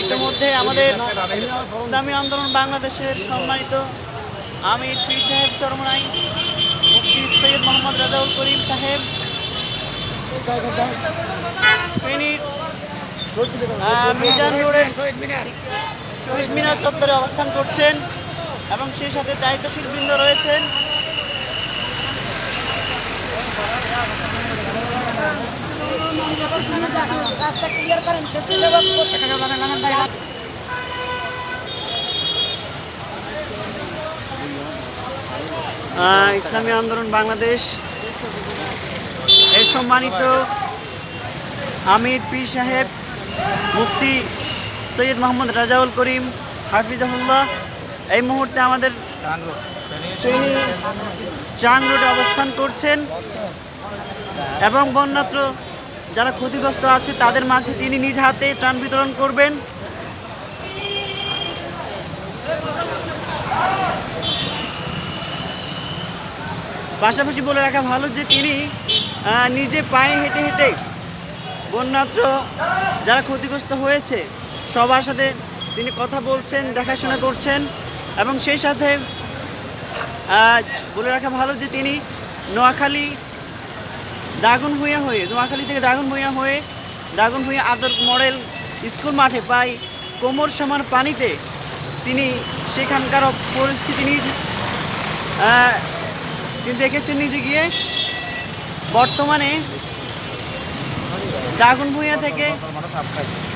ইতিমধ্যে আমাদের ইসলামী আন্দোলন বাংলাদেশের সম্মানিত আমির পীর সাহেব চরমনাই মুফতি সৈয়দ মোহাম্মদ রাজাউল করিম সাহেব আহ, মিজান রোডের শহীদ মিনার চত্বরে অবস্থান করছেন এবং সেই সাথে দায়িত্বশীল বৃন্দ রয়েছেন। ইসলামী আন্দোলন বাংলাদেশ। এর সম্মানিত আমির পীর সাহেব, মুফতি সৈয়দ মোহাম্মদ রাজাউল করিম হাফিজাহুল্লাহ, এই মুহূর্তে আমাদের চাং রোডে অবস্থান করছেন এবং বন্যাত্র যারা ক্ষতিগ্রস্ত আছে, তাদের মাঝে তিনি নিজ হাতে ত্রাণ বিতরণ করবেন। পাশাপাশি বলে রাখা ভালো যে তিনি নিজে পায়ে হেঁটে হেঁটে বন্যাত্র যারা ক্ষতিগ্রস্ত হয়েছে, সবার সাথে তিনি কথা বলছেন, দেখাশোনা করছেন এবং সেই সাথে বলে রাখা ভালো যে তিনি নোয়াখালী দাগুন ভূঁইয়া হয়ে নোয়াখালী থেকে দাগুন ভূঁইয়া হয়ে দাগুন ভূঁইয়া আদর মডেল স্কুল মাঠে প্রায় কোমর সমান পানিতে তিনি সেখানকার পরিস্থিতি নিজ তিনি দেখেছেন নিজে গিয়ে বর্তমানে দাগুন ভূঁইয়া থেকে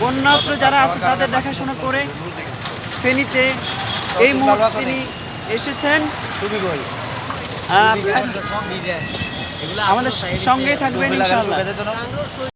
অন্যত্র যারা আছে তাদের দেখাশোনা করে ফেনীতে এই মুহূর্তে তিনি এসেছেন। আমাদের সঙ্গেই থাকবেন ইনশাআল্লাহ।